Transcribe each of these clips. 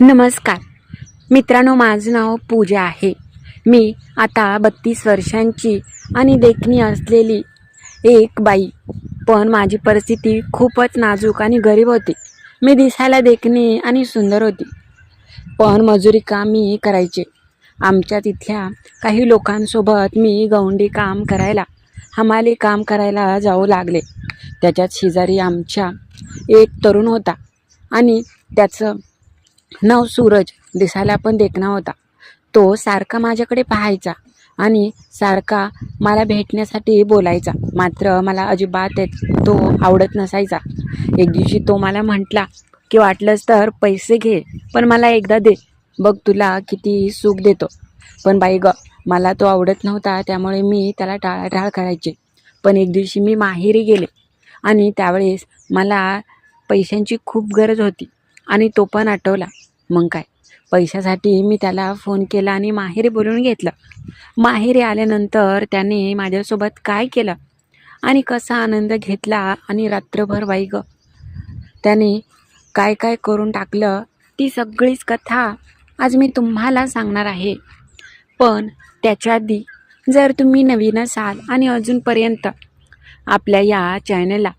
नमस्कार. मित्रांनो माझं नाव पूजा आहे. मी आता बत्तीस वर्षांची आणि देखणी असलेली एक बाई. पण माझी परिस्थिती खूपच नाजूक आणि गरीब होती. मी दिसायला देखणी आणि सुंदर होती. पण मजुरी काम मी करायचे. आमच्या तिथल्या काही लोकांसोबत मी गवंडी काम करायला हमाली काम करायला जाऊ लागले. त्याच्यात शेजारी आमच्या एक तरुण होता आणि त्याचं नाव सूरज दिसायला पण देखणा होता. तो सारखा माझ्याकडे पाहायचा आणि सारखा मला भेटण्यासाठी बोलायचा. मात्र मला अजिबात ते- तो आवडत नसायचा. एक दिवशी तो मला म्हटला की वाटलंच तर पैसे घे पण मला एकदा दे. बघ तुला किती सुख देतो. पण बाई ग मला तो आवडत नव्हता त्यामुळे मी त्याला टाळाटाळ करायचे. पण एक दिवशी मी माहेरी गेले आणि त्यावेळेस मला पैशांची खूप गरज होती आणि तो पण आठवला. मग काय? पैशासाठी मी त्याला फोन केला आणि माहेरी बोलून घेतलं. माहेरी आल्यानंतर त्याने माझ्यासोबत काय केलं? आणि कसा आनंद घेतला? आणि रात्रभर बाई गं. त्याने काय काय करून टाकलं? ती सगळीच कथा आज मी तुम्हाला सांगणार आहे. पण त्याच्या आधी जर तुम्ही नवीन असाल आणि अजूनपर्यंत आपल्या या चॅनलला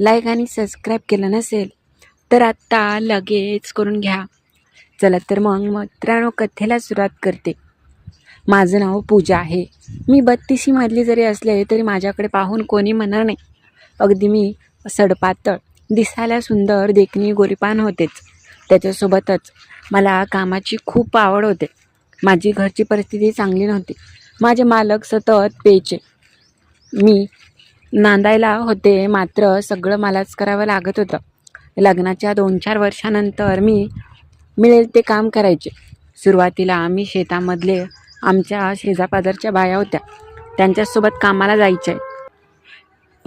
लाईक आणि सबस्क्राईब केलं नसेल तर आत्ता लगेच करून घ्या. चला तर मग मित्रांनो कथेला सुरुवात करते. माझं नाव पूजा आहे. मी बत्तीशीमधली जरी असले तरी माझ्याकडे पाहून कोणी म्हणणार नाही. अगदी मी सडपातळ दिसायला सुंदर देखणी गोरीपान होतेच. त्याच्यासोबतच मला कामाची खूप आवड होते. माझी घरची परिस्थिती चांगली नव्हती. माझे मालक सतत पेचे मी नांदायला होते मात्र सगळं मलाच करावं लागत होतं. लग्नाच्या दोन चार वर्षानंतर मी मिळेल ते काम करायचे. सुरुवातीला आम्ही शेतामधले आमच्या शेजापाजारच्या बाया होत्या. त्यांच्यासोबत कामाला जायचे.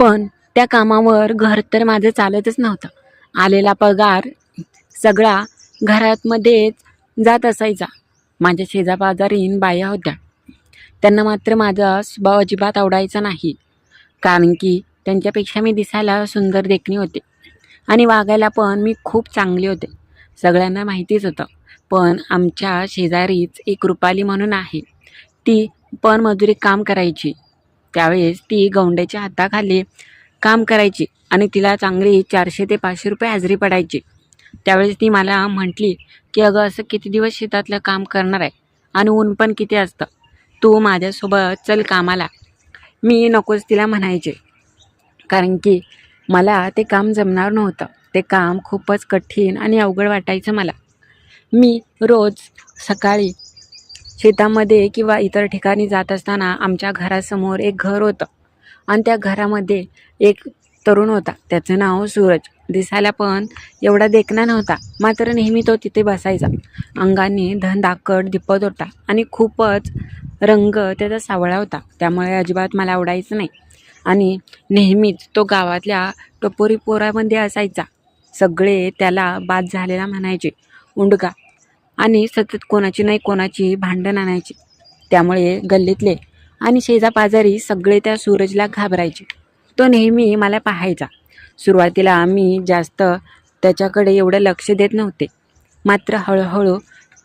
पण त्या कामावर घर तर माझं चालतच नव्हतं. आलेला पगार सगळा घरातमध्येच जात असायचा. माझ्या शेजापाजारीन बाया होत्या. त्यांना मात्र माझा स्वभाव अजिबात आवडायचा नाही. कारण की त्यांच्यापेक्षा मी दिसायला सुंदर देखणी होते. आणि वागायला पण मी खूप चांगली होते. सगळ्यांना माहितीच होतं. पण आमच्या शेजारीच एक रुपाली म्हणून आहे. ती पण मजुरी काम करायची. त्यावेळेस ती गौंड्याच्या हाताखाली काम करायची आणि तिला चांगली चारशे ते पाचशे रुपये हजेरी पडायची. त्यावेळेस ती मला म्हटली की अगं असं किती दिवस शेतातलं काम करणार आहे? आणि ऊन पण किती असतं? तू माझ्यासोबत चल कामाला. मी नकोच तिला म्हणायचे. कारण की मला ते काम जमणार नव्हतं. ते काम खूपच कठीण आणि अवघड वाटायचं मला. मी रोज सकाळी शेतामध्ये किंवा इतर ठिकाणी जात असताना आमच्या घरासमोर एक घर होतं. आणि त्या घरामध्ये एक तरुण होता. त्याचं नाव सूरज. दिसायला पण एवढा देखणा नव्हता. मात्र नेहमी तो तिथे बसायचा. अंगाने धनदाकट दिपत होता आणि खूपच रंग त्याचा सावळा होता. त्यामुळे अजिबात मला आवडायचं नाही. आणि नेहमीच तो गावातल्या टपोरी पोरामध्ये असायचा. सगळे त्याला बाद झालेला म्हणायचे उंडगा. आणि सतत कोणाची नाही कोणाची भांडण आणायची. त्यामुळे गल्लीतले आणि शेजापाजारी सगळे त्या सूरजला घाबरायचे. तो नेहमी मला पाहायचा. सुरुवातीला आम्ही जास्त त्याच्याकडे एवढं लक्ष देत नव्हते. मात्र हळूहळू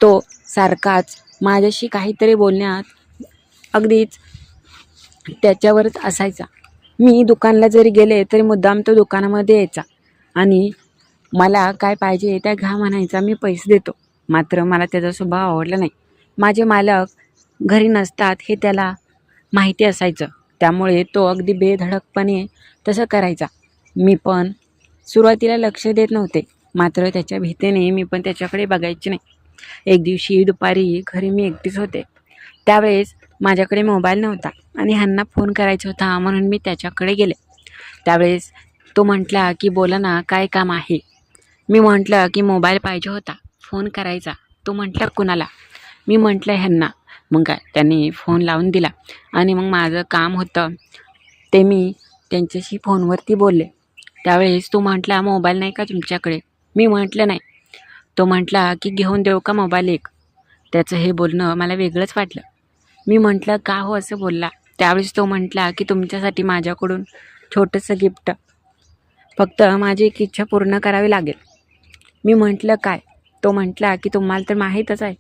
तो सारखाच माझ्याशी काहीतरी बोलण्यात अगदीच त्याच्यावरच असायचा. मी दुकानला जरी गेले तरी मुद्दाम तो दुकानामध्ये यायचा आणि मला काय पाहिजे त्या घा म्हणायचा मी पैसे देतो. मात्र मला त्याचा स्वभाव आवडला नाही. माझे मालक घरी नसतात हे त्याला माहिती असायचं. त्यामुळे तो अगदी बेधडकपणे तसं करायचा. मी पण सुरुवातीला लक्ष देत नव्हते. मात्र त्याच्या भीतीने मी पण त्याच्याकडे बघायचे नाही. एक दिवशी दुपारी घरी मी एकटीच होते. त्यावेळेस माझ्याकडे मोबाईल नव्हता आणि ह्यांना फोन करायचा होता म्हणून मी त्याच्याकडे गेले. त्यावेळेस तो म्हटला की बोला ना काय काम आहे? मी म्हटलं की मोबाईल पाहिजे होता. फोन करायचा. तो म्हटला कुणाला? मी म्हटलं ह्यांना. मग काय त्यांनी फोन लावून दिला. आणि मग माझं काम होतं. ते मी त्यांच्याशी फोनवरती बोलले. त्यावेळेस तो म्हटला मोबाईल नाही का तुमच्याकडे? मी म्हटलं नाही. तो म्हटला की घेऊन देऊ का मोबाईल एक? त्याचं हे बोलणं मला वेगळंच वाटलं. मी म्हटलं का हो असं बोलला? त्यावेळेस तो म्हटला की तुमच्यासाठी माझ्याकडून छोटंसं गिफ्ट. फक्त माझी एक इच्छा पूर्ण करावी लागेल. मी म्हटलं काय? तो म्हटला की तुम्हाला तर माहीतच आहे.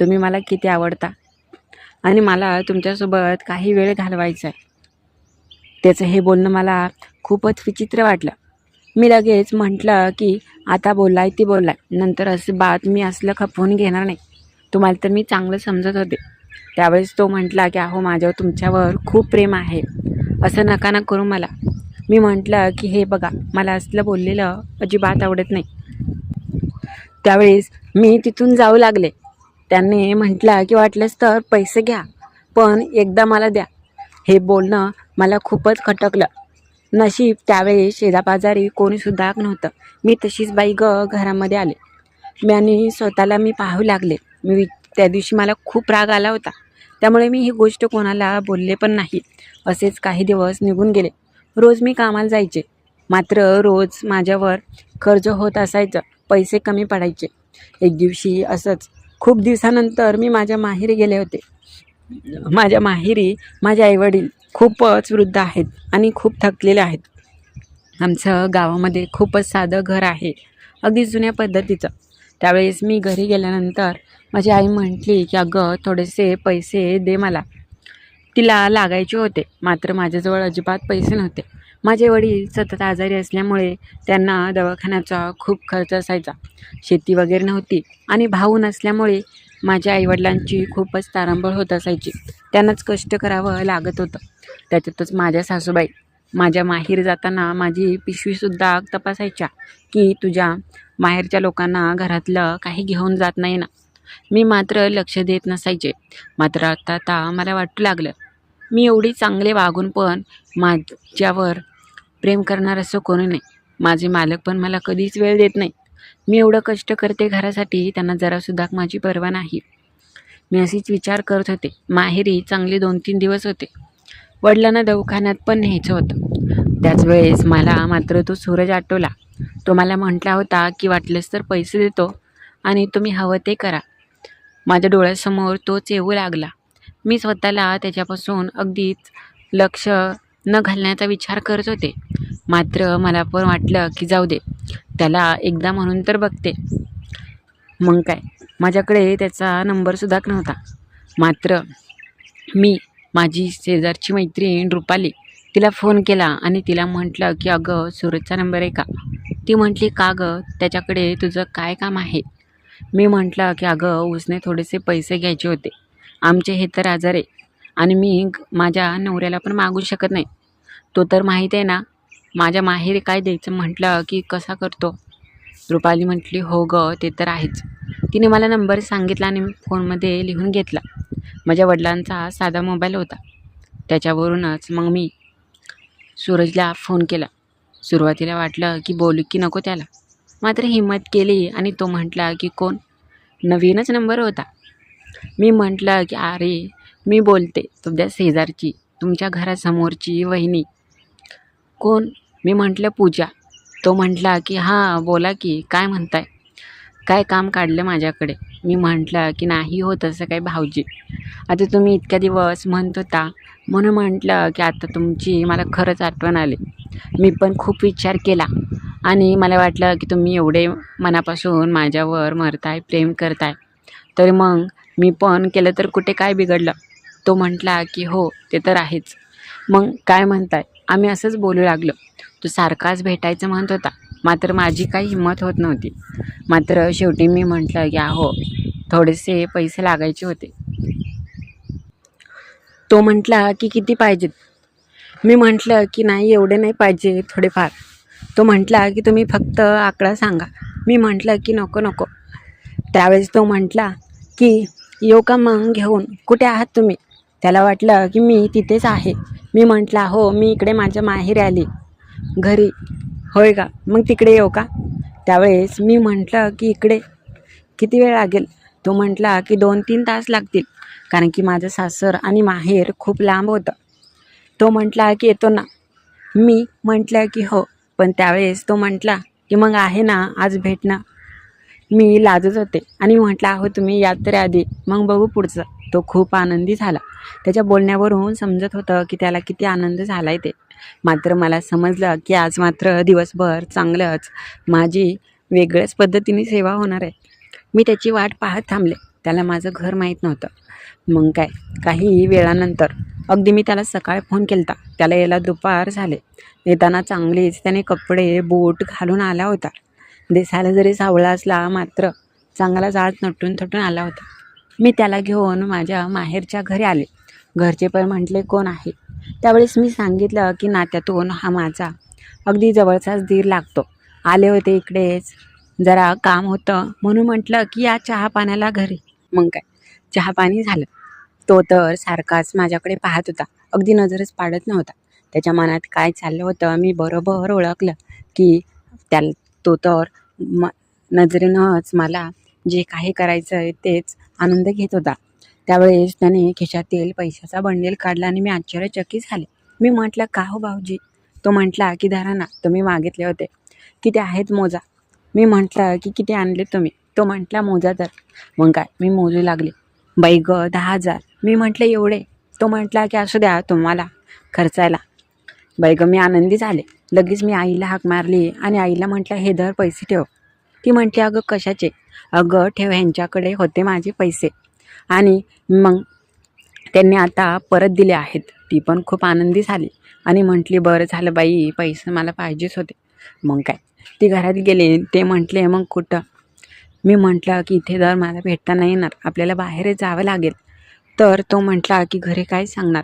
तुम्ही मला किती आवडता. आणि मला तुमच्यासोबत काही वेळ घालवायचा आहे. त्याचं हे बोलणं मला खूपच विचित्र वाटलं. मी लगेच म्हटलं की आता बोललाय ती बोललाय. नंतर असं बात मी असलं खपवून घेणार नाही. तुम्हाला तर मी चांगलं समजत होते. त्यावेळेस तो म्हटला की अहो माझ्यावर तुमच्यावर खूप प्रेम आहे. असं नका ना करू मला. मी म्हटलं की हे बघा मला असलं बोललेलं अजिबात आवडत नाही. त्यावेळेस मी तिथून जाऊ लागले. त्यांनी म्हटलं की वाटलंच तर पैसे घ्या पण एकदा मला द्या. हे बोलणं मला खूपच खटकलं. नशीब त्यावेळेस शेजापाजारी कोणीसुद्धा नव्हतं. मी तशीच बाई ग घरामध्ये आले. मी आणि स्वतःला मी पाहू लागले. मी त्या दिवशी मला खूप राग आला होता. त्यामुळे मी ही गोष्ट कोणाला बोलले पण नाही. असेच काही दिवस निघून गेले. रोज मी कामाला जायचे. मात्र रोज माझ्यावर कर्ज होत असायचं. पैसे कमी पडायचे. एक दिवशी असंच खूप दिवसानंतर मी माझ्या माहेरी गेले होते. माझ्या माहेरी माझे आईवडील खूपच वृद्ध आहेत आणि खूप थकलेले आहेत. आमचं गावामध्ये खूपच साधं घर आहे अगदी जुन्या पद्धतीचं. त्यावेळेस मी घरी गेल्यानंतर माझी आई म्हटली की अगं थोडेसे पैसे दे मला. तिला लागायचे होते मात्र माझ्याजवळ अजिबात पैसे नव्हते. माझे वडील सतत आजारी असल्यामुळे त्यांना दवाखान्याचा खूप खर्च असायचा. शेती वगैरे नव्हती आणि भाऊ नसल्यामुळे माझ्या आईवडिलांची खूपच तारांबळ होत असायची. त्यांनाच कष्ट करावं लागत होतं. त्याच्यातच माझ्या सासूबाई माझ्या माहेर जाताना माझी पिशवीसुद्धा तपासायच्या की तुझ्या माहेरच्या लोकांना घरातलं काही घेऊन जात नाही ना. मी मात्र लक्ष देत नसायचे. मात्र आता आता मला वाटू लागलं. मी एवढी चांगले वागून पण माझ्यावर प्रेम करणार असं कोणी नाही. माझे मालक पण मला कधीच वेळ देत नाही मी एवढं कष्ट करते घरासाठी त्यांना जरासुद्धा माझी पर्वा नाही. मी अशीच विचार करत होते. माहेरी चांगले दोन तीन दिवस होते. वडिलांना दवाखान्यात पण न्यायचं होतं. त्याच वेळेस मला मात्र तो सूरज आठवला. तो मला म्हटला होता की वाटलंच तर पैसे देतो आणि तुम्ही हवं ते करा. माझ्या डोळ्यासमोर तोच येऊ लागला. मी स्वतःला त्याच्यापासून अगदीच लक्ष न घालण्याचा विचार करत होते. मात्र मला पण वाटलं की जाऊ दे त्याला एकदा म्हणून तर बघते. मग काय? माझ्याकडे त्याचा नंबरसुद्धा नव्हता. मात्र मी माझी शेजारची मैत्रीण रुपाली तिला फोन केला आणि तिला म्हटलं की अगं सूरजचा नंबर आहे का? ती म्हटली का गं? त्याच्याकडे तुझं काय काम आहे? मी म्हटलं की अगं उसने थोडेसे पैसे घ्यायचे होते. आमचे हे तर आजार आहे आणि मी ग- माझ्या नवऱ्याला पण मागू शकत नाही. तो तर माहीत आहे ना माझ्या माहेरी काय द्यायचं म्हटलं की कसा करतो? रुपाली म्हटली हो ग ते तर आहेच. तिने मला नंबर सांगितला आणि फोनमध्ये लिहून घेतला. माझ्या वडिलांचा साधा मोबाईल होता. त्याच्यावरूनच मग मी सूरजला फोन केला. सुरुवातीला वाटलं की बोलू की नको त्याला. मात्र हिंमत केली आणि तो म्हटला की कोण? नवीनच नंबर होता. मी म्हटलं की अरे मी बोलते तुमच्या शेजारची तुमच्या घरासमोरची वहिनी. कोण? मी म्हटलं पूजा. तो म्हटला की हां बोला की काय म्हणताय? काय काम काढलं माझ्याकडे? मी म्हटलं की नाही हो तसं काही भाऊजी. आता तुम्ही इतक्या दिवस म्हणत होता म्हणून म्हटलं की आता तुमची मला खरंच आठवण आली. मी पण खूप विचार केला आणि मला वाटलं की तुम्ही एवढे मनापासून माझ्यावर मरताय प्रेम करताय. तर मग मी पण केलं तर कुठे काय बिघडलं? तो म्हटला की हो ते तर आहेच. मग काय म्हणताय? आम्ही असंच बोलू लागलो. तो सारखाच भेटायचं म्हणत होता. मात्र माझी काही हिंमत होत नव्हती. मात्र शेवटी मी म्हटलं की अहो थोडेसे पैसे लागायचे होते. तो म्हटला की किती पाहिजेत? मी म्हटलं की नाही एवढे नाही पाहिजे थोडेफार. तो म्हटला की तुम्ही फक्त आकडा सांगा. मी म्हटलं की नको नको. त्यावेळेस तो म्हटला की येऊ का मग घेऊन? कुठे आहात तुम्ही? त्याला वाटलं की मी तिथेच आहे. मी म्हटलं हो मी इकडे माझ्या माहेर आली. घरी. होय का? मग तिकडे येऊ का? त्यावेळेस मी म्हटलं की इकडे. किती वेळ लागेल? तो म्हटला की दोन तीन तास लागतील. कारण की माझं सासर आणि माहेर खूप लांब होतं. तो म्हटला की येतो ना. मी म्हटलं की हो. पण त्यावेळेस तो म्हटला की मग आहे ना आज भेटणं मी लाजत होते. आणि म्हटलं अहो तुम्ही यात तरी आधी. मग बघू पुढचं. तो खूप आनंदी झाला. त्याच्या बोलण्यावरून समजत होतं की त्याला किती आनंद झाला आहे ते. मात्र मला समजलं की आज मात्र दिवसभर चांगलंच माझी वेगळ्याच पद्धतीने सेवा होणार आहे. मी त्याची वाट पाहत थांबले. त्याला माझं घर माहीत नव्हतं. मग काय? काही वेळानंतर. अगदी मी त्याला सकाळी फोन केला त्याला यायला दुपार झाले. येताना चांगलीच त्याने कपडे बूट घालून आला होता. दिसायला जरी सावळा असला मात्र चांगला जाळ नटून थटून आला होता. मी त्याला घेऊन माझ्या माहेरच्या घरी आले. घरचे पण म्हटले कोण आहे? त्यावेळेस मी सांगितलं की नात्यातून हा माझा. अगदी जवळचाच धीर लागतो. आले होते इकडेच. जरा काम होतं म्हणून म्हटलं की या चहा पाण्याला घरी. मग काय? चहा पाणी झालं. तो तर सारखाच माझ्याकडे पाहत होता. अगदी नजरच पाडत नव्हता. त्याच्या मनात काय चाललं होतं मी बरोबर ओळखलं की त्या तो तर म नजरेनंच मला जे काही करायचं आहे तेच आनंद घेत होता. त्यावेळेस त्याने खिशातील पैशाचा बंडेल काढला आणि मी आश्चर्यचकित झाले. मी म्हटलं का हो भाऊजी? तो म्हटला की धरा ना तुम्ही मागितले होते. किती आहेत मोजा? मी म्हटलं की किती आणले तुम्ही? तो म्हटला मोजा तर. मग काय? मी मोजू लागले. बाई ग दहा हजार. मी म्हटलं एवढे. तो म्हटला की असू द्या तुम्हाला खर्चायला. बाई ग मी आनंदी झाले. लगेच मी आईला हाक मारली आणि आईला म्हटलं हे धर पैसे ठेव. ती म्हटली अगं कशाचे? अगं ठेव ह्यांच्याकडे होते माझे पैसे. आणि मग त्यांनी आता परत दिले आहेत. ती पण खूप आनंदी झाली आणि म्हटली बरं झालं बाई पैसे मला पाहिजेच होते. मग काय? ती घरात गेले. ते म्हटले मग कुठं? मी म्हटलं की इथे दर मला भेटता नाही येणार. आपल्याला बाहेर जावं लागेल. तर तो म्हटला की घरी काय सांगणार?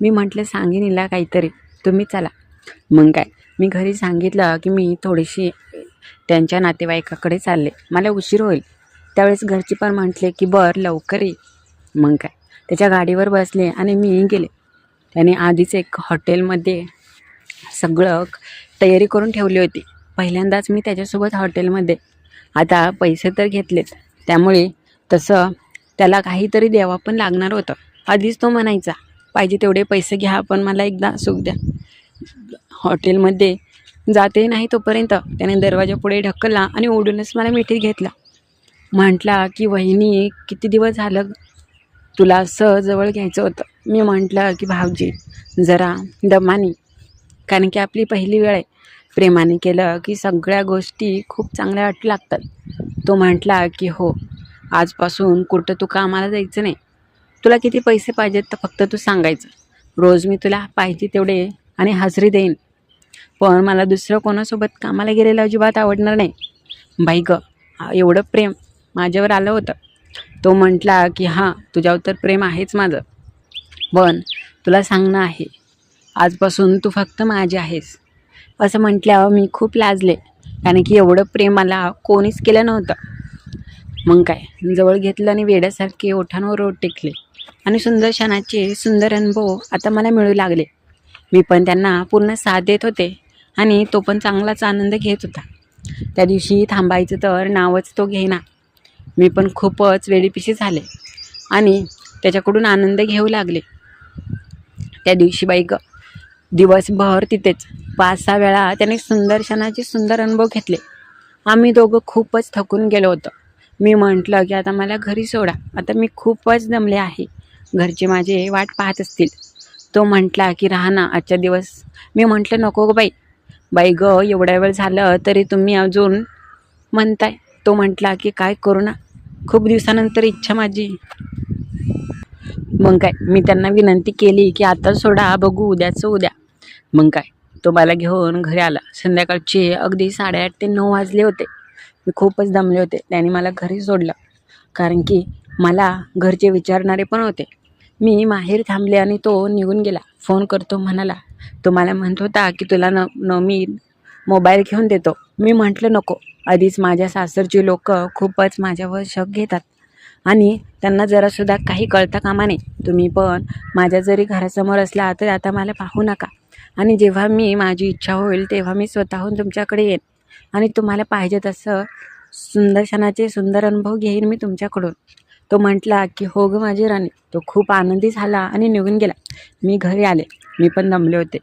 मी म्हटलं सांगेन हिला काहीतरी. तुम्ही चला. मग काय? मी घरी सांगितलं की मी थोडीशी त्यांच्या नातेवाईकाकडे चालले. मला उशीर होईल. त्यावेळेस घरचे पण म्हटले की बरं लवकर ये. मग काय? त्याच्या गाडीवर बसले आणि मी गेले. त्याने आधीच एक हॉटेलमध्ये सगळं तयारी करून ठेवली होती. पहिल्यांदाच मी त्याच्यासोबत हॉटेलमध्ये. आता पैसे तर घेतलेत. त्यामुळे तसं त्याला काहीतरी द्यावा पण लागणार होतं. आधीच तो म्हणायचा पाहिजे तेवढे पैसे घ्या पण मला एकदा सुख द्या. हॉटेलमध्ये जाते नाही तोपर्यंत त्याने दरवाजा पुढे ढकलला आणि ओढूनच मला मिठीत घेतला. म्हटला की वहिनी किती दिवस झालं तुला असं जवळ घ्यायचं होतं? मी म्हटलं की भाऊजी जरा दमानी. कारण की आपली पहिली वेळ आहे. प्रेमाने केलं की सगळ्या गोष्टी खूप चांगल्या वाटू लागतात. तो म्हटला की हो आजपासून कुठं तू कामाला जायचं नाही. तुला किती पैसे पाहिजेत तर फक्त तू सांगायचं. रोज मी तुला पाहिजे तेवढे आणि हजरी देईन. पण मला दुसरं कोणासोबत कामाला गेलेलं अजिबात आवडणार नाही. बाई ग एवढं प्रेम माझ्यावर आलं होतं. तो म्हटला की हां तुझ्यावर तर प्रेम आहेच माझं. पण तुला सांगणं आहे आजपासून तू फक्त माझी आहेस. असं म्हटल्यावर मी खूप लाजले कारण की एवढं प्रेम मला कोणीच केलं नव्हतं. मग काय जवळ घेतलं आणि वेड्यासारखे ओठांवर ओठ टेकले. आणि सुंदर क्षणाचे सुंदर अनुभव आता मला मिळू लागले. मी पण त्यांना पूर्ण साथ देत होते आणि तो पण चांगलाच आनंद घेत होता. त्या दिवशी थांबायचं तर नावच तो घेईना. मी पण खूपच वेळीपिशी झाले. आणि त्याच्याकडून आनंद घेऊ लागले. त्या दिवशी बाई दिवसभर तिथेच. पाच सहा वेळा त्याने सुंदर क्षणाचे सुंदर अनुभव घेतले. आम्ही दोघं खूपच थकून गेलो होतो. मी म्हटलं की आता मला घरी सोडा. आता मी खूपच दमले आहे. घरचे माझे वाट पाहत असतील. तो म्हटला की राहा ना आजच्या दिवस. मी म्हटलं नको ग बाई. बाई ग एवढ्या वेळ झालं तरी तुम्ही अजून म्हणताय. तो म्हटला की काय करू ना. खूप दिवसानंतर इच्छा माझी. मग काय मी त्यांना विनंती केली की आता सोडा बघू उद्याचं उद्या. मग काय तो मला घेऊन घरी आला. संध्याकाळचे अगदी साडेआठ ते नऊ वाजले होते. मी खूपच दमले होते. त्याने मला घरी सोडलं. कारण की मला घरचे विचारणारे पण होते. मी माहेर थांबले आणि तो निघून गेला. फोन करतो म्हणाला तो मला म्हणत होता की तुला न न मी मोबाईल घेऊन देतो. मी म्हटलं नको. आधीच माझ्या सासरची लोक खूपच माझ्यावर शक घेतात. आणि त्यांना जरासुद्धा काही कळता कामा नाही तुम्ही पण माझ्या जरी घरासमोर असला तर आता मला पाहू नका. आणि जेव्हा मी माझी इच्छा होईल तेव्हा मी स्वतःहून तुमच्याकडे येईन. आणि तुम्हाला पाहिजे तसं सुंदर क्षणाचे सुंदर अनुभव घेईन मी तुमच्याकडून. तो म्हटला की हो गं माझी राणी. तो खूप आनंदी झाला आणि निघून गेला. मी घरी आले. मी पण दमले होते.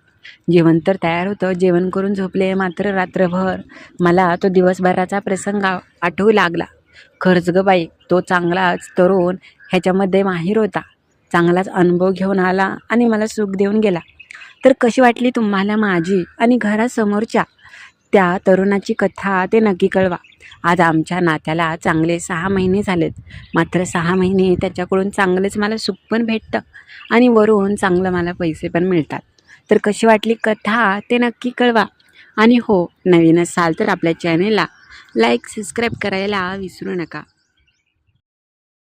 जेवण तर तयार होतं. जेवण करून झोपले मात्र रात्रभर. मला तो दिवसभराचा प्रसंग आठवू लागला. खरंच ग बाई तो चांगलाच तरुण ह्याच्यामध्ये माहीर होता. चांगलाच अनुभव घेऊन आला आणि मला सुख देऊन गेला. तर कशी वाटली तुम्हाला माझी आणि घरासमोरच्या? त्या तरुणाची कथा ते नक्की कळवा. आज आमच्या नात्याला चांगले सहा महिने झालेत. मात्र सहा महिने त्याच्याकडून चांगलेच मला सुख पण भेटतं आणि वरून चांगलं मला पैसे पण मिळतात. तर कशी वाटली कथा ते नक्की कळवा. आणि हो नवीन असाल तर आपल्या चॅनेलला लाईक सबस्क्राईब करायला विसरू नका.